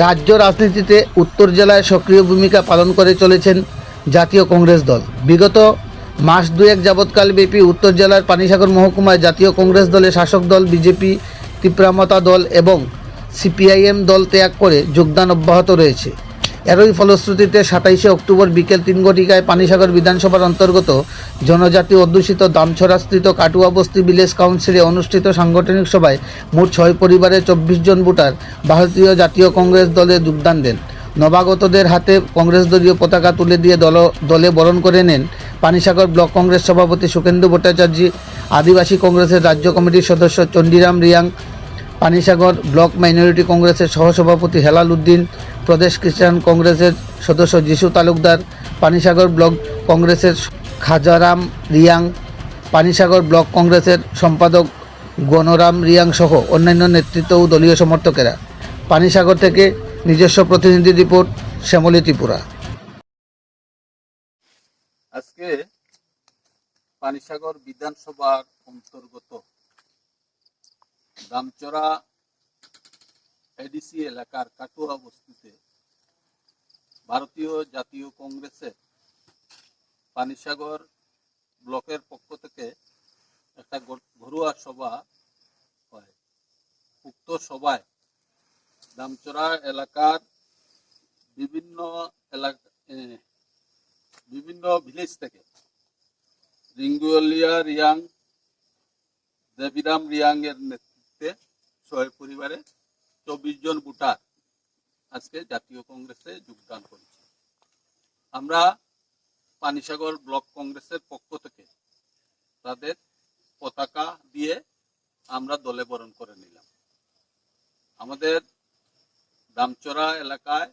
রাজ্য রাজনীতিতে উত্তর জেলায় সক্রিয় ভূমিকা পালন করে চলেছেন জাতীয় কংগ্রেস দল। বিগত মাস দুয়েক যাবৎকাল ব্যাপী উত্তর জেলার পানিসাগর মহকুমায় জাতীয় কংগ্রেস দলে শাসক দল, বিজেপি তীব্রামতা দল এবং সিপিআইএম দল ত্যাগ করে যোগদান অব্যাহত রয়েছে। এরই ফলশ্রুতিতে সাতাইশে অক্টোবর বিকেল তিন ঘটিকায় পানিসাগর বিধানসভার অন্তর্গত জনজাতি অধ্যুষিত দামছড়াস্থিত কাটুয়া বস্তি ভিলেজ কাউন্সিলে অনুষ্ঠিত সাংগঠনিক সভায় মোট ছয় পরিবারের চব্বিশ জন ভোটার ভারতীয় জাতীয় কংগ্রেস দলে যোগদান দেন। নবাগতদের হাতে কংগ্রেস দলীয় পতাকা তুলে দিয়ে দল, দলে বরণ করে নেন পানিসাগর ব্লক কংগ্রেস সভাপতি সুখেন্দু ভট্টাচার্য, আদিবাসী কংগ্রেসের রাজ্য কমিটির সদস্য চণ্ডীরাম রিয়াং, পানিসাগর ব্লক মাইনরিটি কংগ্রেসের সহসভাপতি হেলাল উদ্দিন প্রদেশ খ্রিস্টান কংগ্রেসের সদস্য যিশু তালুকদার, পানিসাগর ব্লক কংগ্রেসের খাজারাম রিয়াং, পানিসাগর ব্লক কংগ্রেসের সম্পাদক গণরাম রিয়াং সহ অন্যান্য নেতৃত্ব ও দলীয় সমর্থকেরা। পানিসাগর থেকে নিজস্ব প্রতিনিধি রিপোর্ট, শ্যামলী ত্রিপুরা। আজকে পানিসাগর বিধানসভার অন্তর্গত দামচড়া এডিসি এলাকার কাটুয়া বস্তিতে ভারতীয় জাতীয় কংগ্রেসের পানিসাগর ব্লকের পক্ষ থেকে একটা ঘরোয়া সভা হয়। উক্ত সভায় দামচড়া এলাকার বিভিন্ন এলাকা বিভিন্ন ভিলেজ থেকে রিঙ্গুয়ালিয়া রিয়াং, দেবিরাম রিয়াং এর নেতৃত্বে ছয় পরিবারে চব্বিশ জন ভোটার আজকে জাতীয় কংগ্রেসে যোগদান করেছে। আমরা পানিসাগর ব্লক কংগ্রেসের পক্ষ থেকে তাদের পতাকা দিয়ে আমরা দলে বরণ করে নিলাম। আমাদের দামচড়া এলাকায়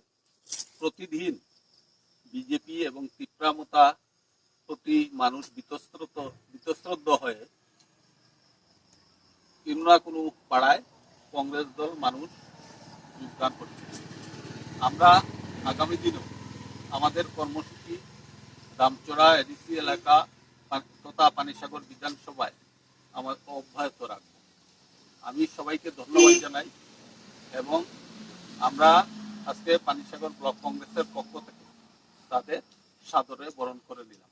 প্রতিদিন বিজেপি এবং তীব্রামতা প্রতি মানুষ বিতস্ত্রত বিতস্ত্রদ্ধ হয়ে কোনো না কোনো পাড়ায় কংগ্রেস দল মানুষ যোগদান করছে। আমরা আগামী দিনেও আমাদের কর্মসূচি দামচড়া এডিসি এলাকা তথা পানিসাগর বিধানসভায় আমার অব্যাহত রাখব। আমি সবাইকে ধন্যবাদ জানাই এবং আমরা আজকে পানিসাগর ব্লক কংগ্রেসের পক্ষ থেকে তাদের সাদরে বরণ করে নিলাম।